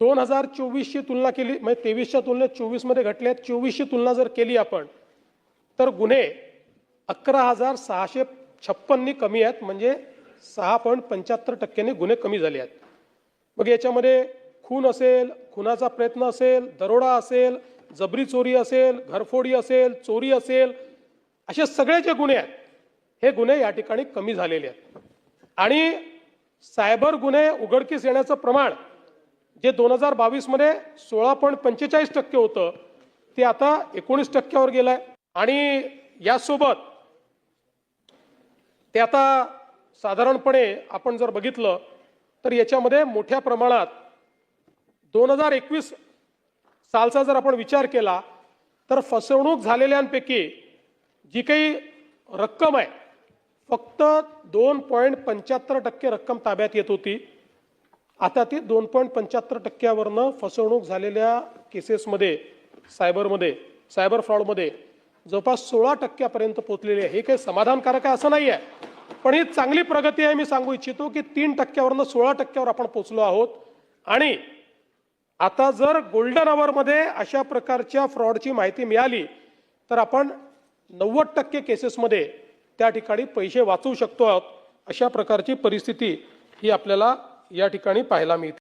दोन हजार चोवीसची तुलना केली म्हणजे तेवीसच्या तुलनेत चोवीसमध्ये घटल्यात चोवीसची तुलना जर केली आपण तर गुन्हे अकरा हजार सहाशे छप्पन्नी कमी आहेत म्हणजे सहा पॉईंट पंच्याहत्तर टक्क्यांनी गुन्हे कमी झाले आहेत. मग याच्यामध्ये खून असेल खुनाचा प्रयत्न असेल दरोडा असेल जबरी चोरी असेल घरफोडी असेल चोरी असेल असे सगळे जे गुन्हे आहेत हे गुन्हे या ठिकाणी कमी झालेले आहेत. आणि सायबर गुन्हे उघडकीस येण्याचं प्रमाण जे दोन हजार बावीसमध्ये सोळा पॉईंट पंचेचाळीस टक्के होतं ते आता एकोणीस टक्क्यावर गेलं आहे आणि यासोबत ते आता साधारणपणे आपण जर बघितलं तर याच्यामध्ये मोठ्या प्रमाणात दोन हजार एकवीस सालचा जर आपण विचार केला तर फसवणूक झालेल्यांपैकी जी काही रक्कम आहे फक्त दोन पॉईंट पंच्याहत्तर टक्के रक्कम ताब्यात येत होती. आता ती दोन पॉईंट पंच्याहत्तर टक्क्यावरनं फसवणूक झालेल्या केसेसमध्ये सायबरमध्ये सायबर फ्रॉडमध्ये जवळपास सोळा टक्क्यापर्यंत पोचलेले आहे. हे काही समाधानकारक आहे असं नाही आहे पण ही चांगली प्रगती आहे मी सांगू इच्छितो की तीन टक्क्यावरनं सोळा टक्क्यावर आपण पोचलो आहोत. आणि आता जर गोल्डन आवरमध्ये अशा प्रकारच्या फ्रॉडची माहिती मिळाली तर आपण नव्वद टक्के केसेसमध्ये त्या ठिकाणी पैसे वाचवू शकतो आहोत. अशा प्रकारची परिस्थिती ही आपल्याला या ठिकाणी पाहायला मिळते.